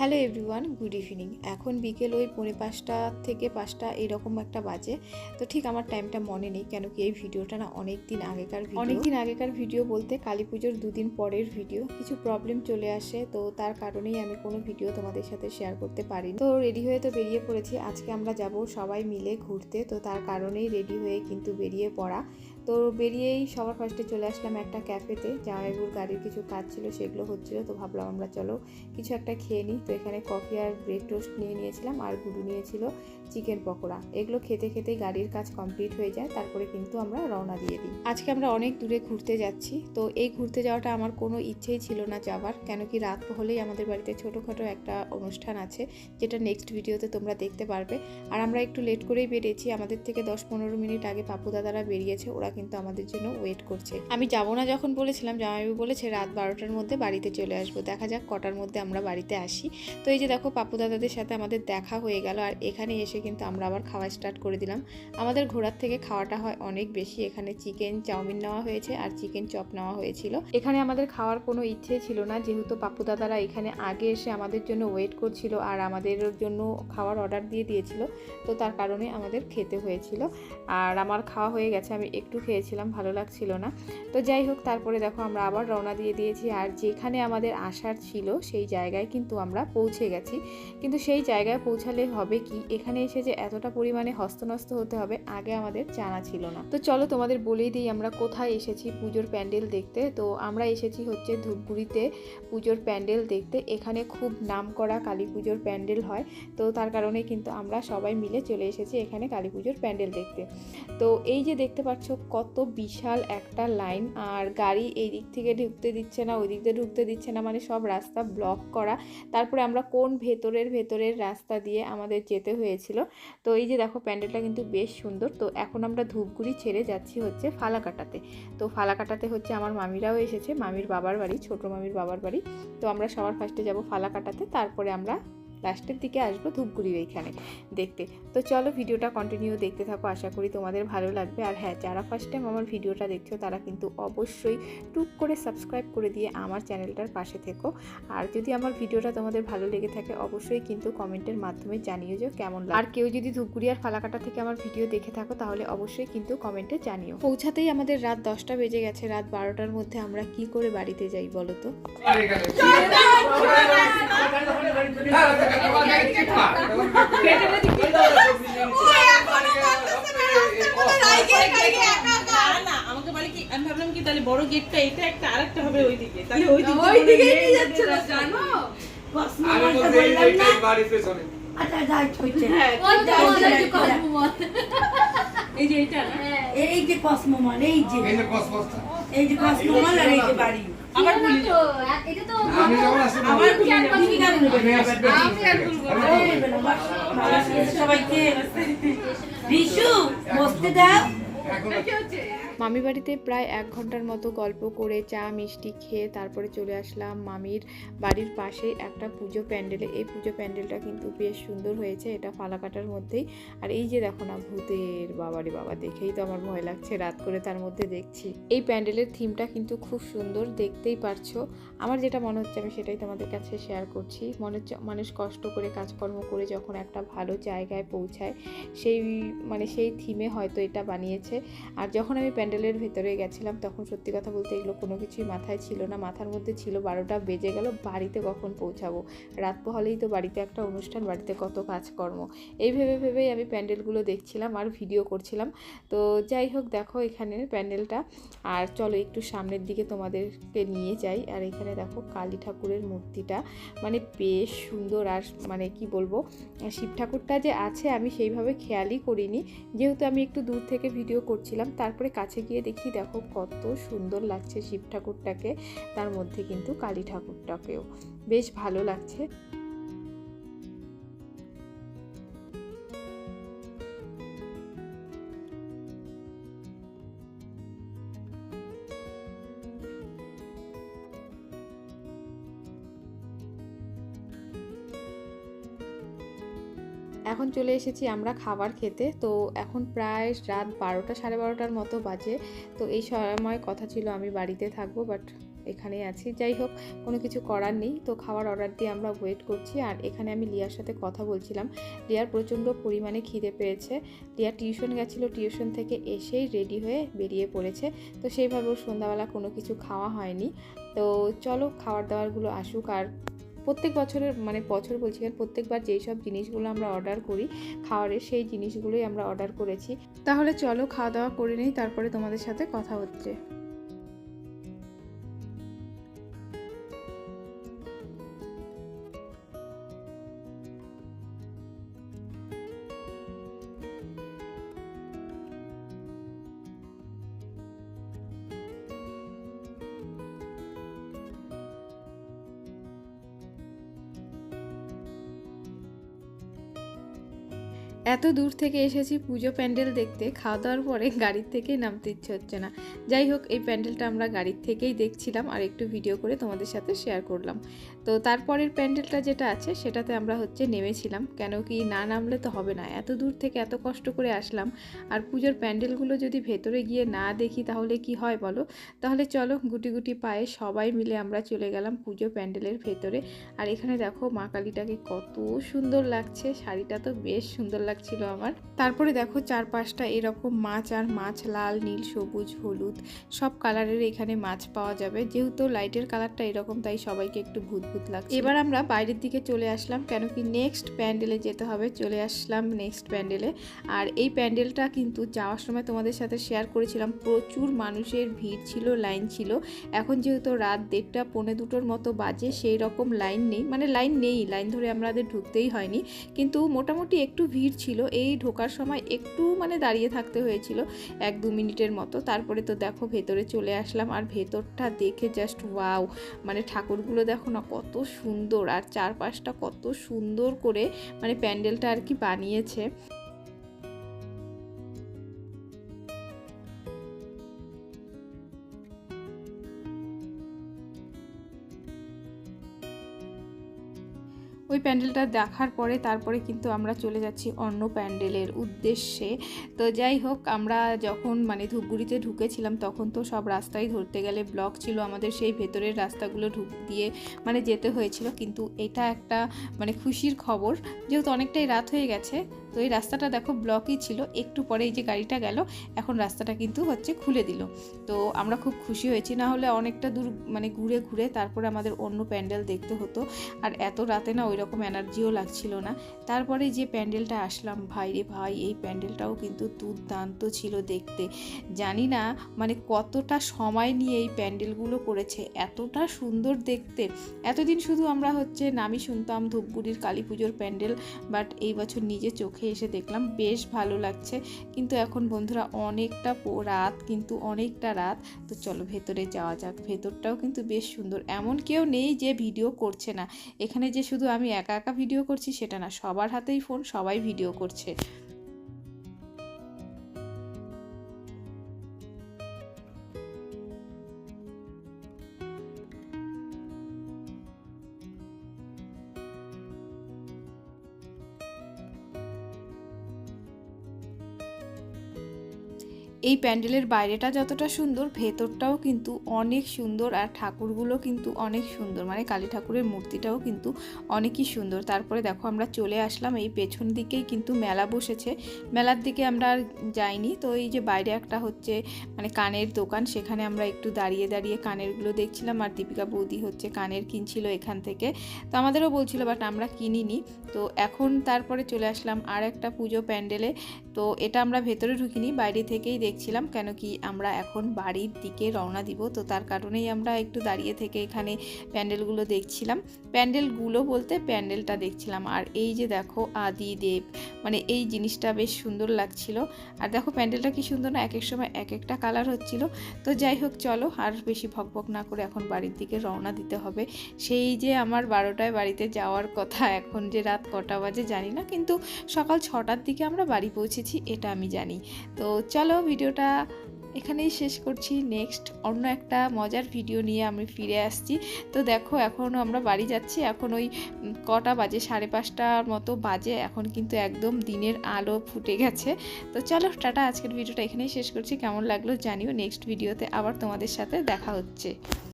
Hello everyone good evening এখন বিকেল ওই পৌনে পাঁচটা থেকে পাঁচটা এরকম একটা বাজে। তো ঠিক আমার টাইমটা মনে নেই, কেন কি এই ভিডিওটা না অনেক দিন আগেকার অনেক দিন আগেকার ভিডিও বলতে কালী পুজোর দুদিন পরের ভিডিও। কিছু প্রবলেম চলে আসে, তো তার কারণেই আমি কোনো ভিডিও তোমাদের সাথে শেয়ার করতে পারি তো রেডি হয়ে তো বেরিয়ে পড়েছি, আজকে আমরা যাব সবাই মিলে ঘুরতে। তো তার কারণেই রেডি হয়ে কিন্তু বেরিয়ে পড়া। তো বেরিয়েই সবার ফার্স্টে চলে আসলাম একটা ক্যাফেতে। জামাইবুর গাড়ির কিছু কাজ ছিল, সেগুলো হচ্ছিল, তো ভাবলাম আমরা চলো কিছু একটা খেয়ে নিই। তো এখানে কফি আর ব্রেড টোস্ট নিয়ে নিয়েছিলাম আর গুঁড়ো নিয়েছিল। চিকেন পকোড়া। এগুলো খেতে খেতেই গাড়ির কাজ কমপ্লিট হয়ে যায়, তারপরে কিন্তু আমরা রওনা দিয়ে দিই। আজকে আমরা অনেক দূরে ঘুরতে যাচ্ছি, তো এই ঘুরতে যাওয়াটা আমার কোনো ইচ্ছেই ছিল না যাওয়ার, কেন কি রাত হলেই আমাদের বাড়িতে ছোটোখাটো একটা অনুষ্ঠান আছে, যেটা নেক্সট ভিডিওতে তোমরা দেখতে পারবে। আর আমরা একটু লেট করেই বেরিয়েছি, আমাদের থেকে দশ পনেরো মিনিট আগে পাপু দাদারা বেরিয়েছে, ওরা কিন্তু আমাদের জন্য ওয়েট করছে। আমি যাব না যখন বলেছিলাম, জামাইবাবু বলেছে রাত বারোটার মধ্যে বাড়িতে চলে আসব, দেখা যাক কটার মধ্যে আমরা বাড়িতে আসি। তো এই যে দেখো, পাপু দাদাদের সাথে আমাদের দেখা হয়ে গেল, আর এখানে এসে কিন্তু আমরা আবার খাওয়া স্টার্ট করে দিলাম। আমাদের ঘোরার থেকে খাওয়াটা হয় অনেক বেশি। এখানে চিকেন চাউমিন নেওয়া হয়েছে আর চিকেন চপ নেওয়া হয়েছিল। এখানে আমাদের খাওয়ার কোনো ইচ্ছে ছিল না। যেহেতু পাপু দাদারা এখানে আগে এসে আমাদের জন্য ওয়েট করছিল আর আমাদের জন্য খাওয়ার অর্ডার দিয়ে দিয়েছিল, তো তার কারণে আমাদের খেতে হয়েছিল। আর আমার খাওয়া হয়ে গেছে। আমি একটু খেয়েছিলাম, ভালো লাগছিল না। তো যাই হোক, তারপরে দেখো আমরা আবার রওনা দিয়ে দিয়েছি। আর যেখানে আমাদের আসার ছিল, সেই জায়গায় কিন্তু আমরা পৌঁছে গেছি। কিন্তু সেই জায়গায় পৌঁছালে হবে কি? এখানে এসে যে এতটা পরিমাণে হস্তনস্ত হতে হবে, আগে আমাদের জানা ছিল না। তো চলো তোমাদের বলেই দিই আমরা কোথায় এসেছি পুজোর প্যান্ডেল দেখতে। তো আমরা এসেছি হচ্ছে ধূপগুড়িতে পুজোর প্যান্ডেল দেখতে। এখানে খুব নাম করা কালী পুজোর প্যান্ডেল হয়। তো তার কারণে কিন্তু আমরা সবাই মিলে চলে এসেছি এখানে কালী পুজোর প্যান্ডেল দেখতে। তো এই যে দেখতে পাচ্ছ কত বিশাল একটা লাইন। আর গাড়ি এই দিক থেকে ঢুকতে দিচ্ছে না, ওই দিক দিয়ে ঢুকতে দিচ্ছে না মানে সব রাস্তা ব্লক করা। তারপরে আমরা কোন ভেতরের ভেতরের রাস্তা দিয়ে আমাদের যেতে হয়েছিল তো এই যে দেখো, প্যান্ডেলটা কিন্তু বেশ সুন্দর। তো এখন আমরা ধূপগুড়ি ছেড়ে যাচ্ছি হচ্ছে ফালাকাটাতে। তো ফালাকাটাতে হচ্ছে আমার মামিরাও এসেছে, মামির বাবার বাড়ি, ছোট মামির বাবার বাড়ি। তো আমরা সবার ফার্স্টে যাব ফালাকাটাতে, তারপরে আমরা লাস্টের দিকে আসব ধূপগুড়ির এইখানে দেখতে তো চলো ভিডিওটা কন্টিনিউ দেখতে থাকো আশা করি তোমাদের ভালো লাগবে আর হ্যাঁ যারা ফার্স্ট টাইম আমার ভিডিওটা দেখছ তারা কিন্তু অবশ্যই টুক করে সাবস্ক্রাইব করে দিয়ে আমার চ্যানেলটার পাশে থেকো আর যদি আমার ভিডিওটা তোমাদের ভালো লেগে থাকে অবশ্যই কিন্তু কমেন্টের মাধ্যমে জানিও যে কেমন আর কেউ যদি ধূপগুড়ি আর ফালাকাটা থেকে আমার ভিডিও দেখে থাকো তাহলে অবশ্যই কিন্তু কমেন্টে জানিও পৌঁছাতেই আমাদের রাত দশটা বেজে গেছে রাত বারোটার মধ্যে আমরা কি করে বাড়িতে যাই বলো তো আমাকে বলে কি আমি ভাবলাম কি তাহলে বড় গেটটা এটা একটা আরেকটা হবে ওইদিকে তাহলে নিয়ে যাচ্ছে না? জানো আমি বলতে এই এইটাই বাড়ির পেছনে আচ্ছা যাই হচ্ছে হ্যাঁ, যে, এই যে এটা এই যে। কসমোমল এই যে কসমসটা। এই যে কসমোমল আর এই যে বাড়ি। আবার ভুলি যাও। ভুলি যাও। আমি সবাইকে। রিশু বসতে দাও। এখন মামি বাড়িতে প্রায় এক ঘণ্টার মতো গল্প করে চা, মিষ্টি খেয়ে তারপরে চলে আসলাম মামির বাড়ির পাশেই একটা পুজো প্যান্ডেলে। এই পুজো প্যান্ডেলটা কিন্তু বেশ সুন্দর হয়েছে, এটা ফালাকাটার মধ্যেই। আর এই যে দেখো না, ভূতের বাবারে বাবা, দেখেই তো আমার ভয় লাগছে, রাত করে তার মধ্যে দেখছি। এই প্যান্ডেলের থিমটা কিন্তু খুব সুন্দর, দেখতেই পারছ। আমার যেটা মনে হচ্ছে, আমি সেটাই তোমাদের কাছে শেয়ার করছি। মনে হচ্ছে, মানুষ কষ্ট করে কাজকর্ম করে যখন একটা ভালো জায়গায় পৌঁছায়, সেই মানে সেই থিমে হয়তো এটা বানিয়েছে। আর যখন আমি প্যান্ডেলের ভেতরে গেছিলাম, তখন সত্যি কথা বলতে এগুলো কোনো কিছুই মাথায় ছিল না। মাথার মধ্যে ছিল বারোটা বেজে গেল, বাড়িতে কখন পৌঁছাবো? রাত পোহালেই তো বাড়িতে একটা অনুষ্ঠান, বাড়িতে কত কাজকর্ম। এই ভেবে ভেবেই আমি প্যান্ডেলগুলো দেখছিলাম আর ভিডিও করছিলাম। তো যাই হোক, দেখো এখানে প্যান্ডেলটা। আর চলো একটু সামনের দিকে তোমাদেরকে নিয়ে যাই। আর এখানে দেখো কালী ঠাকুরের মূর্তিটা। মানে বেশ সুন্দর আর মানে কি বলব, শিব ঠাকুরটা যে আছে আমি সেইভাবে খেয়ালই করিনি। যেহেতু আমি একটু দূর থেকে ভিডিও করছিলাম, তারপরে কাছে গিয়ে দেখি, দেখো কত সুন্দর লাগছে শিব ঠাকুরটাকে, তার মধ্যে কিন্তু কালী ঠাকুরটাকেও। বেশ ভালো লাগছে। এখন চলে এসেছি আমরা খাবার খেতে। তো এখন প্রায় রাত বারোটা, সাড়ে বারোটার মতো বাজে। তো এই সময় কথা ছিল আমি বাড়িতে থাকব বাট এখানেই আছি। যাই হোক, কোনো কিছু করার নেই। তো খাবার অর্ডার দিয়ে আমরা ওয়েট করছি। আর এখানে আমি লিয়ার সাথে কথা বলছিলাম। লিয়ার প্রচণ্ড পরিমাণে খিদে পেয়েছে। লিয়া টিউশন গেছিল। টিউশন থেকে এসেই রেডি হয়ে বেরিয়ে পড়েছে। তো সেইভাবে ওর সন্ধ্যাবেলা কোনো কিছু খাওয়া হয়নি। তো চলো খাবার দাবারগুলো আসুক আর প্রত্যেক বছরের মানে বছর বলছি কারণ প্রত্যেকবার যেই সব জিনিসগুলো আমরা অর্ডার করি, খাওয়ারের সেই জিনিসগুলোই আমরা অর্ডার করেছি। তাহলে চলো খাওয়া দাওয়া করে নিই, তারপরে তোমাদের সাথে কথা হচ্ছে। এত দূর থেকে এসেছি পুজো প্যান্ডেল দেখতে খাওয়া দাওয়ার পরে গাড়ির থেকেই নামতে ইচ্ছে হচ্ছে না। যাই হোক, এই প্যান্ডেলটা আমরা গাড়ির থেকেই দেখছিলাম আর একটু ভিডিও করে তোমাদের সাথে শেয়ার করলাম। তো তারপরের প্যান্ডেলটা যেটা আছে, সেটাতে আমরা হচ্ছে নেমেছিলাম। কেন কি না নামলে তো হবে না। এত দূর থেকে এত কষ্ট করে আসলাম। আর পুজোর প্যান্ডেলগুলো যদি ভেতরে গিয়ে না দেখি তাহলে কি হয় বলো? তাহলে চলো গুটি গুটি পায়ে সবাই মিলে আমরা চলে গেলাম পুজো প্যান্ডেলের ভেতরে। আর এখানে দেখো মা কালীটাকে কত সুন্দর লাগছে। শাড়িটা তো বেশ সুন্দর লাগছিল আমার। তারপরে দেখো চারপাশটা এরকম মাছ আর মাছ লাল, নীল, সবুজ, হলুদ, সব কালারের এখানে মাছ পাওয়া যাবে। যেহেতু লাইটের কালারটা এরকম, তাই সবাইকে একটু ভূত ভূত লাগছে। এবার আমরা বাইরের দিকে চলে আসলাম, কেন কি নেক্সট প্যান্ডেলে যেতে হবে। চলে আসলাম নেক্সট প্যান্ডেলে। আর এই প্যান্ডেলটা কিন্তু যাওয়ার সময় তোমাদের সাথে শেয়ার করেছিলাম, প্রচুর মানুষের ভিড় ছিল লাইন ছিল। এখন যেহেতু রাত দেড়টা, পৌনে দুটোর মতো বাজে সেই রকম লাইন নেই। মানে লাইন নেই লাইন ধরে আমাদের ঢুকতেই হয়নি। কিন্তু মোটামুটি একটু ভিড় ছিল। এই ঢোকার সময় একটু মানে দাঁড়িয়ে থাকতে হয়েছিল এক দু মিনিটের মতো। তারপরে তো দেখো ভেতরে চলে আসলাম আর ভেতরটা দেখে জাস্ট ওয়াও মানে ঠাকুরগুলো দেখো না কত সুন্দর আর চারপাশটা কত সুন্দর করে মানে প্যান্ডেলটা আর কি বানিয়েছে। ওই প্যান্ডেলটা দেখার পরে তারপরে কিন্তু আমরা চলে যাচ্ছি অন্য প্যান্ডেলের উদ্দেশ্যে। তো যাই হোক, আমরা যখন মানে ধূপগুড়িতে ঢুকেছিলাম তখন তো সব রাস্তাই ধরতে গেলে ব্লক ছিল। আমাদের সেই ভেতরের রাস্তাগুলো ঢুক দিয়ে মানে যেতে হয়েছিল। কিন্তু এটা একটা মানে খুশির খবর, যেহেতু অনেকটাই রাত হয়ে গেছে, তো এই রাস্তাটা দেখো ব্লকই ছিল। একটু পরে এই যে গাড়িটা গেল, এখন রাস্তাটা কিন্তু হচ্ছে খুলে দিল। তো আমরা খুব খুশি হয়েছি। না হলে অনেকটা দূর মানে ঘুরে ঘুরে তারপরে আমাদের অন্য প্যান্ডেল দেখতে হতো। আর এত রাতে না ওই রকম এনার্জিও লাগছিল না। তারপরে যে প্যান্ডেলটা আসলাম, ভাই রে ভাই, এই প্যান্ডেলটাও কিন্তু দুর্দান্ত ছিল দেখতে। জানি না মানে কতটা সময় নিয়ে এই প্যান্ডেলগুলো করেছে, এতটা সুন্দর দেখতে। এতদিন শুধু আমরা হচ্ছে নামই শুনতাম ধূপগুড়ির কালী পুজোর প্যান্ডেল, বাট এই বছর নিজে চোখে এসে দেখলাম, বেশ ভালো লাগছে। কিন্তু এখন বন্ধুরা অনেকটা রাত কিন্তু অনেকটা রাত। তো চলো ভেতরে যাওয়া যাক, ভেতরটাও কিন্তু বেশ সুন্দর। এমন কেউ নেই যে ভিডিও করছে না। এখানে যে শুধু আমি একা একা ভিডিও করছি সেটা না। সবার হাতেই ফোন সবাই ভিডিও করছে। এই প্যান্ডেলের বাইরেটা যতটা সুন্দর, ভেতরটাও কিন্তু অনেক সুন্দর আর ঠাকুরগুলো কিন্তু অনেক সুন্দর। মানে কালী ঠাকুরের মূর্তিটাও কিন্তু অনেকই সুন্দর। তারপরে দেখো আমরা চলে আসলাম, এই পেছন দিকেই কিন্তু মেলা বসেছে। মেলার দিকে আমরা আর যাইনি। তো এই যে বাইরে একটা হচ্ছে মানে কানের দোকান, সেখানে আমরা একটু দাঁড়িয়ে দাঁড়িয়ে কানেরগুলো দেখছিলাম আর দীপিকা বৌদি হচ্ছে কানের কিনছিল এখান থেকে। তো আমাদেরও বলছিল, বাট আমরা কিনিনি। তো এখন তারপরে চলে আসলাম আর একটা পুজো প্যান্ডেলে। তো এটা আমরা ভেতরে ঢুকিনি, বাইরে থেকেই দেখছিলাম কেন কি আমরা এখন বাড়ির দিকে রওনা দিব। তো তার কারণেই আমরা একটু দাঁড়িয়ে থেকে এখানে প্যান্ডেলগুলো দেখছিলাম। প্যান্ডেলগুলো বলতে প্যান্ডেলটা দেখছিলাম। আর এই যে দেখো আদি দেব মানে এই জিনিসটা বেশ সুন্দর লাগছিল। আর দেখো প্যান্ডেলটা কি সুন্দর না এক এক সময় এক একটা কালার হচ্ছিল। তো যাই হোক, চলো আর বেশি ভকভক না করে এখন বাড়ির দিকে রওনা দিতে হবে। সেই যে আমার বারোটায় বাড়িতে যাওয়ার কথা এখন যে রাত কটা বাজে জানি না, কিন্তু সকাল ছটার দিকে আমরা বাড়ি পৌঁছেছি, এটা আমি জানি। তো চলো ভিডিওটা এখানেই শেষ করছি। নেক্সট অন্য একটা মজার ভিডিও নিয়ে আমি ফিরে আসছি। তো দেখো, এখন আমরা বাড়ি যাচ্ছি। এখন ওই কটা বাজে, সাড়ে পাঁচটার মতো বাজে। এখন কিন্তু একদম দিনের আলো ফুটে গেছে। তো চলো, টাটা। আজকের ভিডিওটা এখানেই শেষ করছি। কেমন লাগল জানিও। নেক্সট ভিডিওতে আবার তোমাদের সাথে দেখা হচ্ছে।